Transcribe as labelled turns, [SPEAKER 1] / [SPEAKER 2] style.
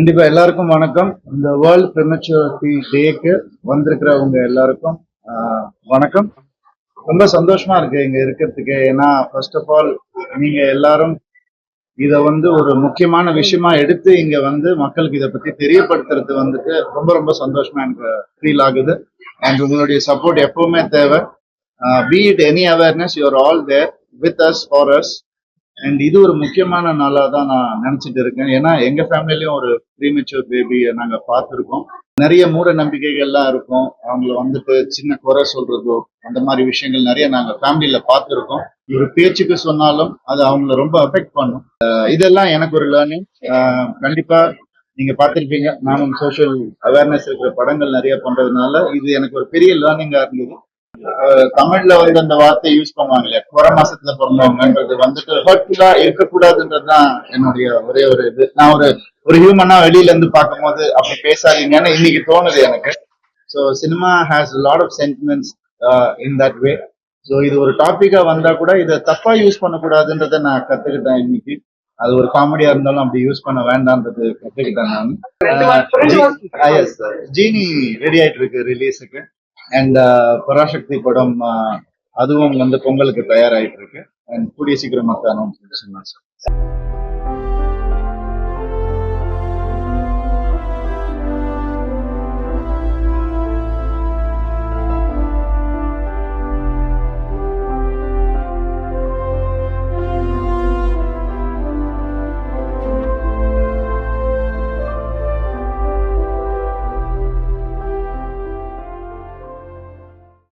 [SPEAKER 1] கண்டிப்பா எல்லாருக்கும் வணக்கம். இந்த வேர்ல்ட் ப்ரிமச்சுரிட்டி டேக்கு வந்திருக்கிறவங்க எல்லாருக்கும் வணக்கம். ரொம்ப சந்தோஷமா இருக்கு இங்க இருக்கிறதுக்கு. ஏன்னா ஃபர்ஸ்ட் ஆஃப் ஆல் நீங்க எல்லாரும் இத வந்து ஒரு முக்கியமான விஷயமா எடுத்து இங்க வந்து மக்களுக்கு இத பத்தி தெரியப்படுத்துறது வந்துட்டு ரொம்ப ரொம்ப சந்தோஷமா எனக்கு ஃபீல் ஆகுது. அண்ட் உங்களுடைய சப்போர்ட் எப்பவுமே தேவை. Be it any awareness you're all there with us for us and இது ஒரு முக்கியமான நாளாக தான் நான் நினச்சிட்டு இருக்கேன். ஏன்னா எங்கள் ஃபேமிலியும் ஒரு ப்ரீமெச்சூர் பேபியை நாங்கள் பார்த்துருக்கோம். நிறைய மூட நம்பிக்கைகள்லாம் இருக்கும். அவங்கள வந்துட்டு சின்ன குறை சொல்றதோ அந்த மாதிரி விஷயங்கள் நிறைய நாங்கள் ஃபேமிலியில் பார்த்துருக்கோம். ஒரு பேச்சுக்கு சொன்னாலும் அது அவங்கள ரொம்ப அஃபெக்ட் பண்ணும். இதெல்லாம் எனக்கு ஒரு லேர்னிங் கண்டிப்பாக நீங்கள் பார்த்துருப்பீங்க. நானும் சோஷியல் அவேர்னஸ் இருக்கிற படங்கள் நிறைய பண்றதுனால இது எனக்கு ஒரு பெரிய லேர்னிங்காக இருந்தது. தமிழ்ல வந்து அந்த வார்த்தையை யூஸ் பண்ணுவாங்க இல்லையா குறை மாசத்துல பிறந்தவங்கன்றது வந்துட்டு ஹர்ட்ஃபுல்லா இருக்கக்கூடாதுன்றதுதான் என்னுடைய ஒரே ஒரு இது. நான் ஒரு ஒரு ஹியூமனா வெளியில இருந்து பார்க்கும்போது அப்படி பேசாதீங்கன்னு இன்னைக்கு தோணுது எனக்கு. So cinema has lot of sentiments in that way so இது ஒரு டாபிக்கா வந்தா கூட இதை தப்பா யூஸ் பண்ணக்கூடாதுன்றதை நான் கத்துக்கிட்டேன் இன்னைக்கு. அது ஒரு காமெடியா இருந்தாலும் அப்படி யூஸ் பண்ண வேண்டாம்ன்றது கத்துக்கிட்டேன் நான். எஸ் ஜீனி ரெடி ஆயிட்டு இருக்கு ரிலீஸுக்கு அண்ட் uh, பராசக்தி படம் uh, அதுவும் வந்து பொங்கலுக்கு தயாராயிட்டு இருக்கு. அண்ட் கூடிய சீக்கிரம் மத்த அனௌன்ஸ் பண்ணலாம் சார்